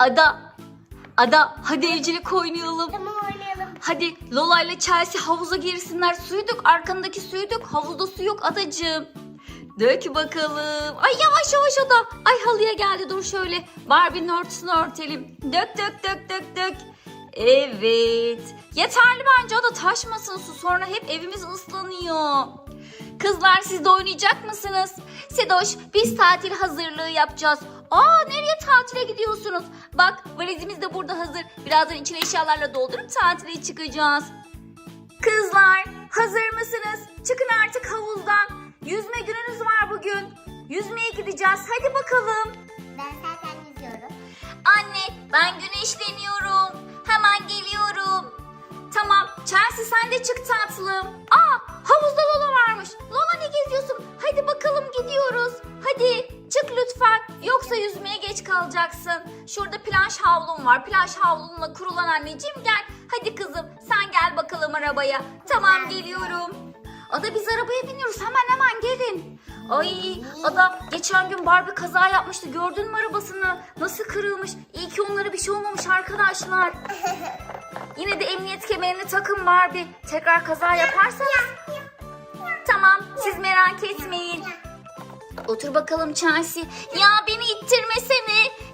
Ada. Ada hadi evcilik oynayalım. Tamam oynayalım. Hadi Lola ile Chelsea havuza girsinler. Suyu dök arkandaki suyu dök. Havuzda su yok adacığım. Dök bakalım. Ay yavaş yavaş ada. Ay halıya geldi dur şöyle. Barbie'nin örtüsünü örtelim. Dök dök dök dök dök. Evet. Yeterli bence o da taşmasın su. Sonra hep evimiz ıslanıyor. Kızlar siz de oynayacak mısınız? Sedoş biz tatil hazırlığı yapacağız. Aa nereye tatile gidiyorsunuz? Bak valizimiz de burada hazır. Birazdan içine eşyalarla doldurup tatile çıkacağız. Kızlar hazır mısınız? Çıkın artık havuzdan. Yüzme gününüz var bugün. Yüzmeye gideceğiz. Hadi bakalım. Ben zaten yüzüyorum. Anne ben güneşleniyorum. Hemen geliyorum. Tamam Chelsea sen de çık tatlım. Aa havuzda kalacaksın. Şurada plaj havlum var. Plaj havlunla kurulan anneciğim gel. Hadi kızım sen gel bakalım arabaya. Tamam geliyorum. Ada biz arabaya biniyoruz. Hemen hemen gelin. Ay Ada geçen gün Barbie kaza yapmıştı. Gördün mü arabasını? Nasıl kırılmış? İyi ki onlara bir şey olmamış arkadaşlar. Yine de emniyet kemerini takın Barbie. Tekrar kaza yaparsanız. Tamam siz merak etmeyin. Otur bakalım Chelsea. Ya beni ittirmesene.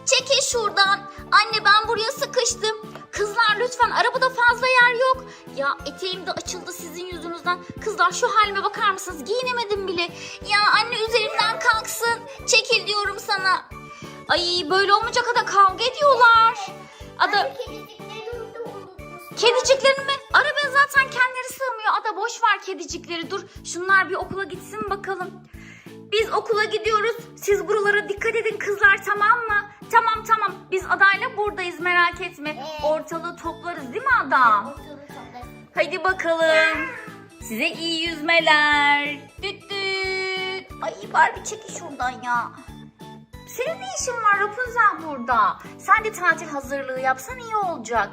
Çekil şuradan. Anne ben buraya sıkıştım. Kızlar lütfen arabada fazla yer yok. Ya eteğim de açıldı sizin yüzünüzden. Kızlar şu halime bakar mısınız? Giyinemedim bile. Ya anne üzerimden kalksın. Çekil diyorum sana. Ay böyle olmayacak da kavga ediyorlar. Ada. Kediciklerin mi? Arabaya zaten kendileri sığmıyor. Ada boş ver kedicikleri. Dur şunlar bir okula gitsin bakalım. Biz okula gidiyoruz. Siz buralara dikkat edin kızlar tamam mı? Tamam tamam. Biz adayla buradayız merak etme. Evet. Ortalığı toplarız değil mi adam? Ortalığı toplarız. Hadi bakalım. Size iyi yüzmeler. Düt düt. Ay Barbie çekil şuradan ya. Senin ne işin var Rapunzel burada? Sen de tatil hazırlığı yapsan iyi olacak.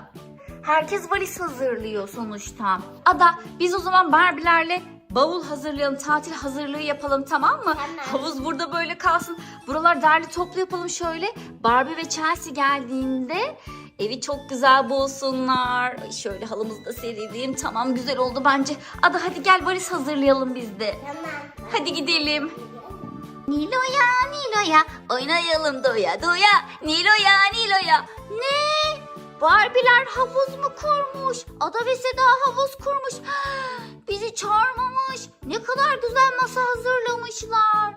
Herkes valiz hazırlıyor sonuçta. Ada biz o zaman Barbie'lerle bavul hazırlayalım, tatil hazırlığı yapalım tamam mı? Tamam. Havuz burada böyle kalsın. Buralar derli toplu yapalım şöyle. Barbie ve Chelsea geldiğinde evi çok güzel bulsunlar. Şöyle halımızı da serelim. Tamam güzel oldu bence. Ada hadi gel valiz hazırlayalım biz de. Tamam. Hadi gidelim. Nilo'ya Nilo'ya oynayalım doya doya. Nilo'ya Nilo'ya. Ne? Barbie'ler havuz mu kurmuş? Ada ve Seda havuz kurmuş. Ne kadar güzel masa hazırlamışlar.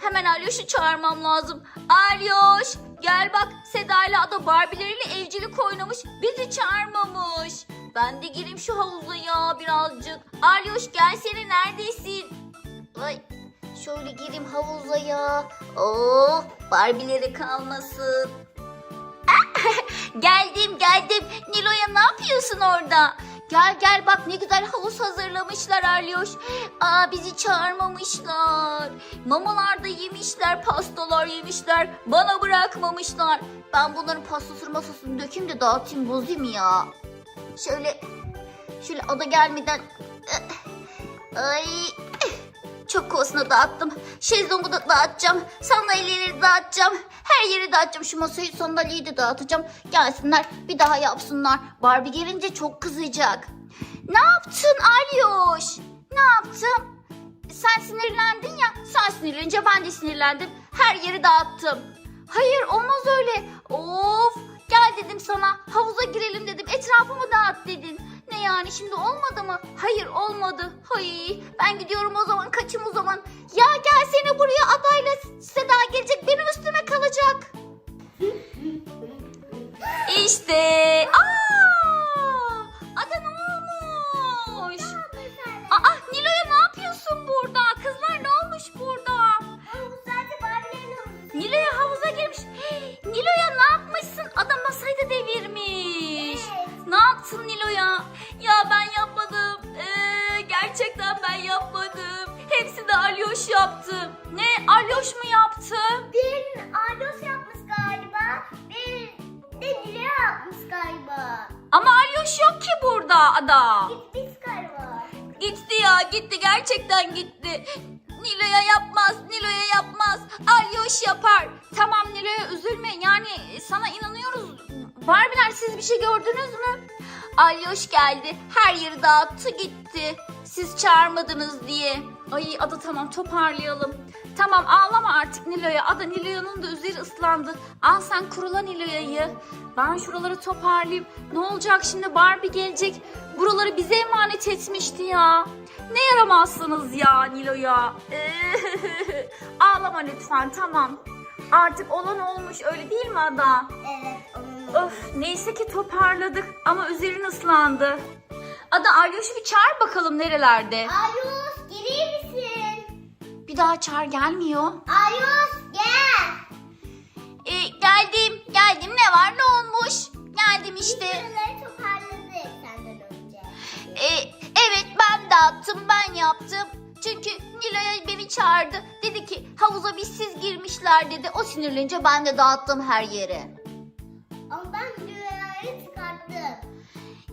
Hemen Alyoş'u çağırmam lazım. Alyoş gel bak Seda ile Ada Barbie'leriyle evcilik oynamış. Bizi çağırmamış. Ben de gireyim şu havuza ya birazcık. Alyoş gelsene neredesin? Ay şöyle gireyim havuza ya. Oh Barbie'leri kalmasın. geldim geldim. Nilo'ya ne yapıyorsun orada? Gel gel bak ne güzel havuz hazırlamışlar Alyoş. Aa bizi çağırmamışlar. Mamalar da yemişler, pastalar yemişler. Bana bırakmamışlar. Ben bunların pastasını masasını dökeyim de dağıtayım bozayım ya. Şöyle şöyle ada gelmeden ay çok kovasına dağıttım. Şezlongu da dağıtacağım. Sandalyeleri dağıtacağım. Her yeri dağıtacağım. Şu masayı sandalyeyi de dağıtacağım. Gelsinler bir daha yapsınlar. Barbie gelince çok kızacak. Ne yaptın Alyoş? Ne yaptım? Sen sinirlendin ya. Sen sinirlenince ben de sinirlendim. Her yeri dağıttım. Hayır olmaz öyle. Şimdi olmadı mı? Hayır olmadı. Hay ben gidiyorum o zaman kaçım o zaman. Ya gelsene buraya adayla Seda gelecek benim üstüme kalacak. İşte. Aa! Nilo'ya? Ya ben yapmadım. Ee, gerçekten ben yapmadım. Hepsi de Alyoş yaptı. Ne? Alyoş mu yaptı? Bir Ardos yapmış galiba. Bir de Nile yapmış galiba. Ama Alyoş yok ki burada ada. Gitmiş galiba. Gitti ya gitti gerçekten gitti. Nilo'ya yapmaz, Nilo'ya yapmaz. Alyoş yapar. Tamam Nilo'ya üzülme yani sana inanıyoruz Barbiler siz bir şey gördünüz mü? Alyoş geldi. Her yeri dağıttı gitti. Siz çağırmadınız diye. Ay Ada tamam toparlayalım. Tamam ağlama artık Nilo'ya. Ada Nilo'nun da üzeri ıslandı. Al sen kurula Nilo'ya'yı. Ben şuraları toparlayayım. Ne olacak şimdi Barbie gelecek. Buraları bize emanet etmişti ya. Ne yaramazsınız ya Nilo'ya. ağlama lütfen tamam. Artık olan olmuş öyle değil mi Ada? Evet Of neyse ki toparladık ama üzerin ıslandı. Ada Alyoş'u bir çağır bakalım nerelerde. Ayos gelir misin? Bir daha çağır gelmiyor. Ayos gel. E, geldim geldim ne var ne olmuş? Geldim işte. Şuraları toparladık senden önce. E, evet ben dağıttım ben yaptım. Çünkü Nilo'ya beni çağırdı. Dedi ki havuza biz siz girmişler dedi. O sinirlenince ben de dağıttım her yere.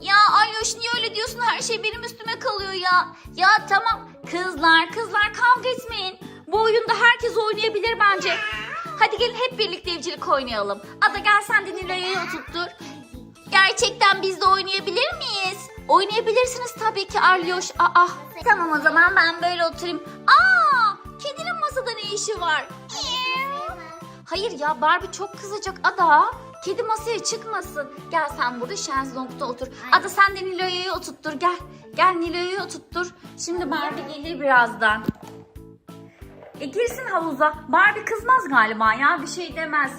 Ya Alyoş niye öyle diyorsun? Her şey benim üstüme kalıyor ya. Ya tamam kızlar kızlar kavga etmeyin. Bu oyunda herkes oynayabilir bence. Hadi gelin hep birlikte evcilik oynayalım. Ada gel sen de Nilo'yu oturttur. Gerçekten biz de oynayabilir miyiz? Oynayabilirsiniz tabii ki Alyoş. Aa, tamam o zaman ben böyle oturayım. Aa, kedinin masada ne işi var? Hayır ya Barbie çok kızacak Ada. Kedi masaya çıkmasın. Gel sen burada şezlongda otur. Ada sen de Nilo'yu oturttur gel. Gel Nilo'yu oturttur. Şimdi Barbie gelir birazdan. E girsin havuza. Barbie kızmaz galiba ya bir şey demez.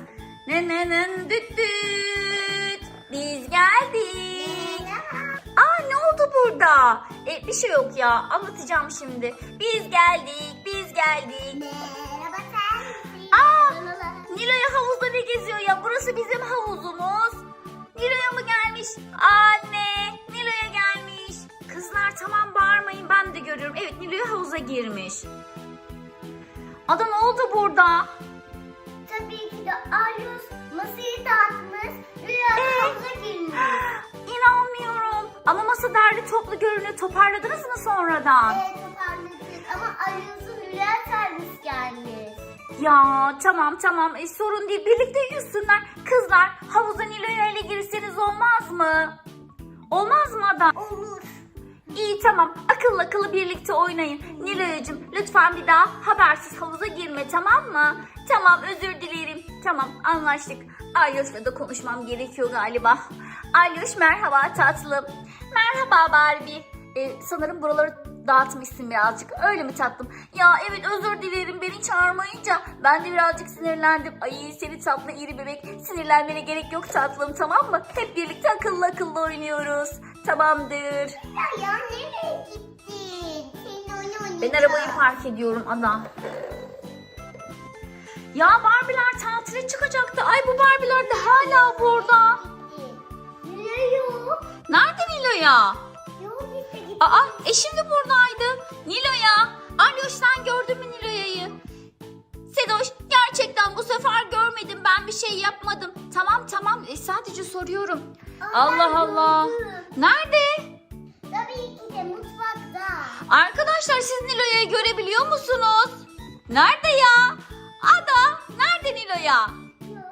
Ne ne ne düt düt. Biz geldik. Aa ne oldu burada? E, bir şey yok ya anlatacağım şimdi. Biz geldik biz geldik. Merhaba sen. Aa! Nilo'ya havuzda ne geziyor ya? Burası bizim havuzumuz. Nilo'ya mı gelmiş? Anne, Nilo'ya gelmiş. Kızlar tamam bağırmayın ben de görüyorum. Evet Nilo'ya havuza girmiş. Ada ne oldu burada? Tabii ki de Ayos masayı dağıtmış. Rüyada Ee? havuza girmiş. İnanmıyorum. Ama masa derli toplu görünüyor. Toparladınız mı sonradan? Evet toparladık ama Ayos'un rüya servis gelmiş. Ya tamam tamam e, sorun değil. Birlikte yüzsünler. Kızlar havuza Nilo'ya ile girseniz olmaz mı? Olmaz mı Ada? Olur. İyi tamam. Akıllı akıllı birlikte oynayın. Nilo'cum lütfen bir daha habersiz havuza girme tamam mı? Tamam özür dilerim. Tamam anlaştık. Alyoş'la da konuşmam gerekiyor galiba. Alyoş merhaba tatlım. Merhaba Barbie. Ee, sanırım buraları dağıtmışsın birazcık. Öyle mi tatlım? Ya evet özür dilerim beni çağırmayınca ben de birazcık sinirlendim. Ay seni tatlı iri bebek. Sinirlenmene gerek yok tatlım tamam mı? Hep birlikte akıllı akıllı oynuyoruz. Tamamdır. Ya ya nereye gittin? Senin oyun Ben arabayı park ediyorum adam. Ya Barbie'ler tatile çıkacaktı. Ay bu Barbie'ler de hala burada. Nerede Nilo ya? Aa e şimdi buradaydı. Nilo ya. Alyoş sen gördün mü Nilo'ya'yı? Sedoş gerçekten bu sefer görmedim. Ben bir şey yapmadım. Tamam tamam e, sadece soruyorum. Aa, ben Allah Allah. gördüm. Nerede? Tabii ki de mutfakta. Arkadaşlar siz Nilo'ya'yı görebiliyor musunuz? Nerede ya? Ada nerede Nilo'ya? Yok.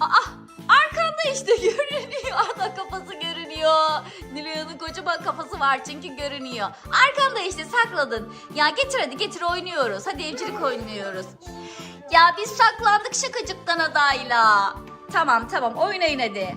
Aa arkanda işte görünüyor. Ada kafası görünüyor. Nilo'yanın kocaman kafası var çünkü görünüyor. Arkanda işte sakladın. Ya getir hadi getir oynuyoruz. Hadi evcilik oynuyoruz. Ya biz saklandık şakacıktan adayla. Tamam tamam oynayın hadi.